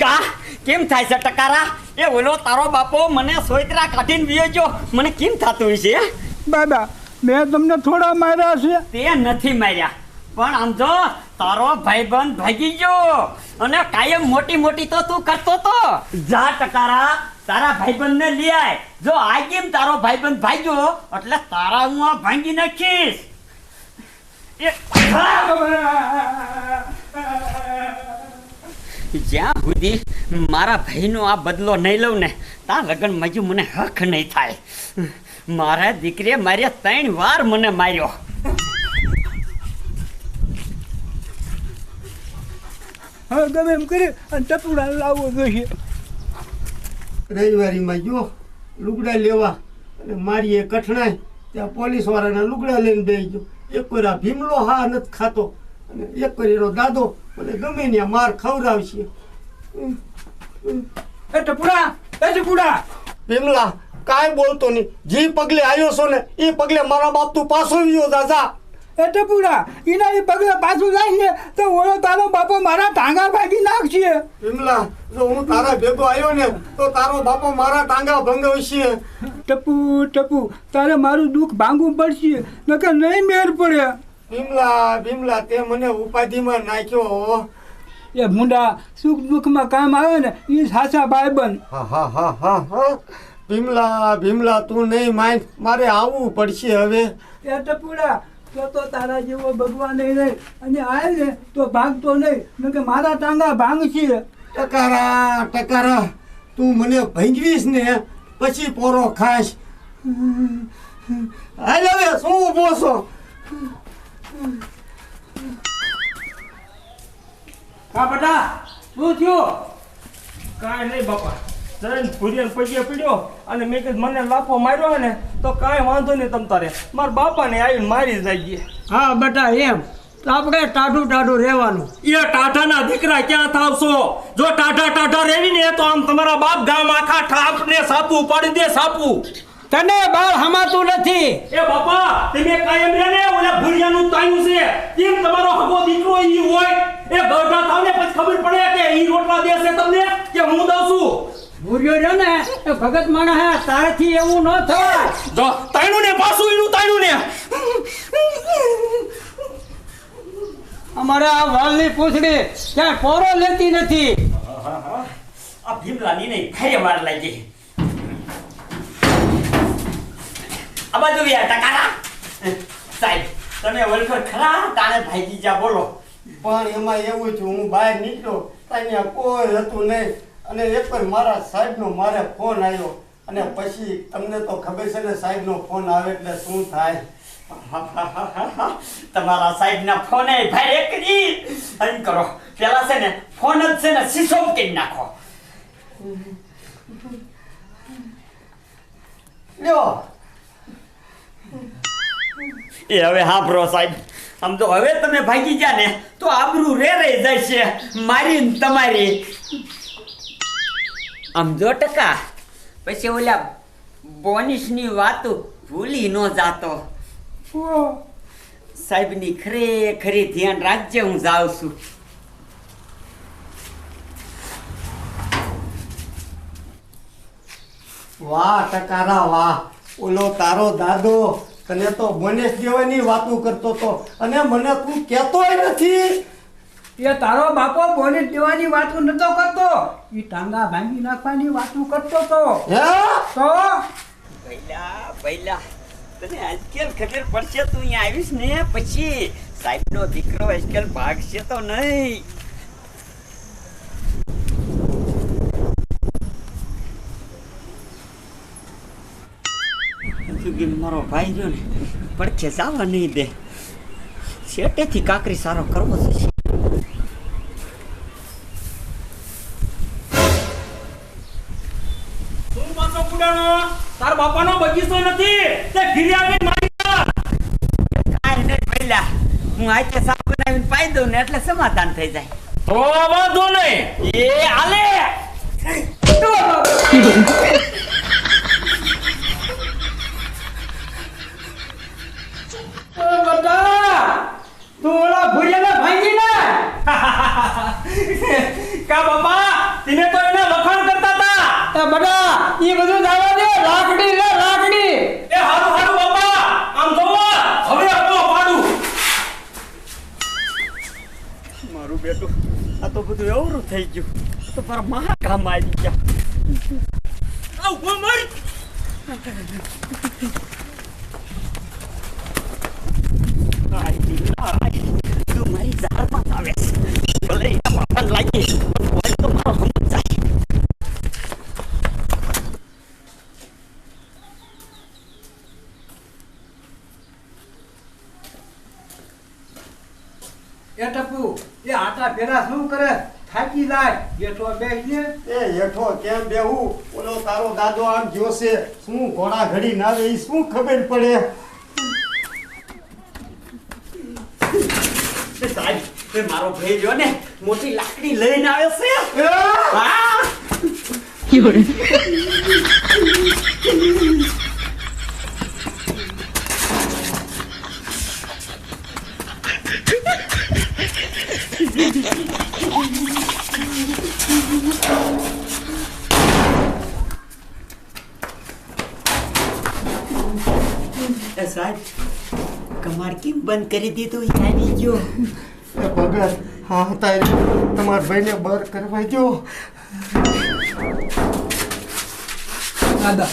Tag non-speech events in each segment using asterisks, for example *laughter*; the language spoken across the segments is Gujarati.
કા? કેમ થાય છે ટકારા? એ ઓલો તારો બાપો મને સોયત્રા કાઢીને વિયો ગયો. મને કેમ થતું હશે બાબા મેં તમને થોડા માર્યા છે. તે નથી માર્યા. પણ આમ જો તારો ભાઈબંધ ભાગી ગયો. અને કાયમ મોટી મોટી તો તું કરતો તો. જા ટકારા. તારા ભાઈબંધને લઈ આય. જો આ કેમ તારો ભાઈબંધ ભાગ્યો, એટલે તારા હું આ ભાંગી નાખીશ. જ્યાં સુધી મારા ભાઈનો આ બદલો નહીં લઉં ને, ત્યાં લગન મજુ મને હક નહીં થાય. મારા દીકરીએ મારે ત્રણ વાર મને માર્યો. હવે ગમે એમ કરી અને લાવવો જોઈએ. રવિવારીમાં જો લુગડા લેવા અને મારી એ કઠણાઈ ત્યાં પોલીસ વાળાના લુગડા લઈને બેસી ગયો. એક કોઈ આ ભીમલો હા નથી ખાતો અને એક કોઈ એનો દાદો મને ગમે ત્યાં માર ખવડાવશે. ટપુડા એ ટપુડા ભીમલા કાંઈ બોલતો નહીં. જે પગલે આવ્યો છો ને એ પગલે મારા બાપ તું પાછો વિયો દાદા. એ ટપુડા એના એ પગલે પાછું જાય ને તો ઓળો તારો બાપો મારા ટાંગા ભાગી નાખશે. ભીમલા જો હું તારા ભેગો આવ્યો ને તો તારો બાપો મારા ટાંગા ભંગાવશે. ટપુ ટપુ તારે મારું દુઃખ ભાંગવું પડશે નકર નહીં મેર પડે. ભીમલા ભીમલા તે મને ઉપાધિમાં નાખ્યો. એ મુંડા સુખ દુઃખમાં કામ આવે ને એ સાચા ભાઈબંધ. હા હા હા હા હા. ભીમલા ભીમલા તું નહીં માય મારે આવવું પડશે હવે. એ ટપુડા તો તો તારા જેવો ભગવાન નહીં. અને આવે ને તો ભાગતો નહીં. મારા ટાંગા ભાંગશે ટકારા ટકારા તું મને ભંગવીશ ને પછી પોરો ખાશ હાલ હવે શું ઊભો છો? હા બેટા શું થયું? કાંઈ નહીં બાપા. જઈને ભૂરિયાને પગે પીડ્યો અને મેં કીધું મને લાફો માર્યો ને તો કાંઈ વાંધો નહીં તમ તારે. મારા બાપાને આવીને મારી જાય નાખીએ હા બેટા એમ. આપણે ટાઢું ટાઢું રહેવાનું. એ ટાઢાના દીકરા ક્યાં થાવશો? જો ટાઢા ટાઢા રેવી ને તો આમ તમારા બાપ ગામ આખા ઠાપને સાપુ પાડી દે સાપુ. તને બાળ હમાતું નથી. એ બાપા તમે કાયમ રે ને ઓલા ભૂરિયાનું તાયું છે. કેમ તમારો હગો દીકરો ઈ હોય? એ ગરડા થાવ ને પછી ખબર પડે કે ઈ રોટલા દેશે તમને? કે હું દઉં છું? ભૂર્યો રહ્યો ને એ ભગત માણસ હે એવું ન થાય. જો તાણું ને પાછું એનું તાણું ને. અમારે આ વાલની પૂછડી ક્યાં પોરો લેતી નથી. આ ભીમલાની નહીં ખાઈ વાર લાગી. આ બાજુ વ્યા ટકારા સાહેબ તમે વલખર ખરા? તાણે ભાઈજી જા બોલો. પણ એમાં એવું છે હું બહાર નીકળ્યો ત્યાં કોઈ હતું નહીં. અને એક વાર મારા સાહેબનો મારે ફોન આવ્યો અને પછી તમને તો ખબર છે ને સાહેબનો ફોન આવે એટલે શું થાય? *laughs* તમારા સાહેબ ના ફોન ભાઈ એક એમ કરો, પેલા છે ને ફોન જ છે ને શીશો કરી નાખો. લ્યો. એ હવે હા બ્રો સાહેબ. આમ તો હવે તમે ભાગી ગયા ને, તો આબરૂ રે રહી જાય છે. મારી તમારી. આમ જો ટકા. પછી ઓલા બોનિસની વાતો ભૂલી ન જાતો. સાહેબની ખરેખરી ધ્યાન રાખજે હું જાઉં છું. વાહ ટકારા વાહ. ઓલો તારો દાદો તને તો ગણેશ દેવાની વાતો કરતો તો. અને મને તું કહેતોય નથી. એ તારો બાપો બોલી દેવાની વાતો નતો કરતો. એ ટાંગા ભાંગી નાખવાની વાતો કરતો તો. હે? તો? પહેલા પહેલા તને આજકાલ ખબર પડશે તું અહીંયા આવીશ ને પછી સાહેબનો દીકરો આજકાલ ભાગશે તો નહીં. મારો ભાઈ રહ્યો ને પડખે જવા નહીં દે. શેટેથી કાકરી સારો કરવો છે. પુડાણો તાર બાપાનો બગીચો નથી. તે ઘીરે આવીને મારી. કાંઈ નહીં પહેલા હું આજે સાફ બનાવીને પાઈ દઉં ને એટલે સમાધાન થઈ જાય. તો વાંધો નહીં. એ આલે થઈ ગયું તો પર મહા કામ આવી ગયા આવ કોઈ મારી આઈ દીકરા, આઈ. તું મારી ઝાડમાં આવે છે. ભલે એના બાપાને લાગી પણ હોય તો મારો હમત જાય એ ટપુ એ આટા ફેરા શું કરે થાકી જાય બેઠો બેસને એ હેઠો કેમ બેહું? ઓલો તારો દાદો આમ જોશે છે. શું ઘોડા ઘડી ના આવે ઈ શું ખબર પડે? સાહેબ એ મારો ભાઈ જો ને મોટી લાકડી લઈને આવ્યો છે. હા. એ સાહેબ કમાર કેમ બંધ કરી દીધો? આવી ગયો ભગત હા હતા તમારા ભાઈને બહાર કરવા જો દાદા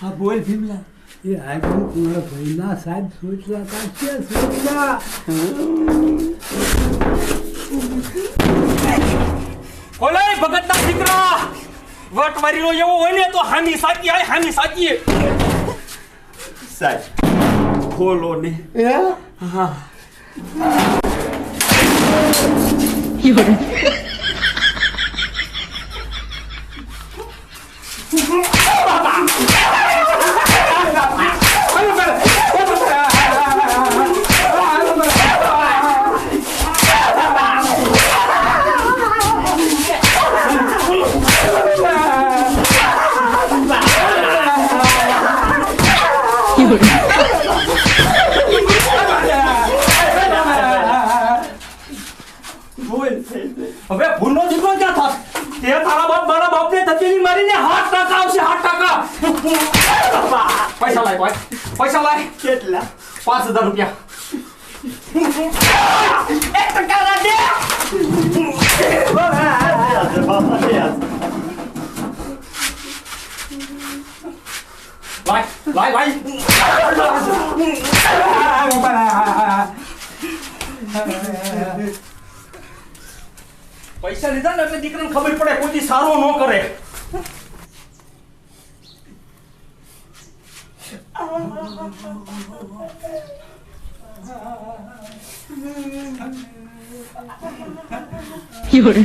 હા બોલ ભીમલા. એ આજે તમારા ભાઈના સાહેબ સોચલા કાઢશે સોચલા ઓલે ભગતના દીકરા વટવારીનો એવો હોય ને તો હામી સાચી આય હામી સાચી. સાહેબ ખોલો ને એ હા હવે ભૂલનો દીકરો ક્યાં થાસ તે તારા બાપ મારા બાપને ધકેલી મારીને હાથ ટકા આવશે હાથ ટકા પૈસા લાય ભાઈ. પૈસા લાય. કેટલા? પાંચ હજાર રૂપિયા. એક ટકા દે. લાય લાય લાય. પૈસા લીધા ને એટલે દીકરાને ખબર પડે કોઈ સારું ન કરે. 有人，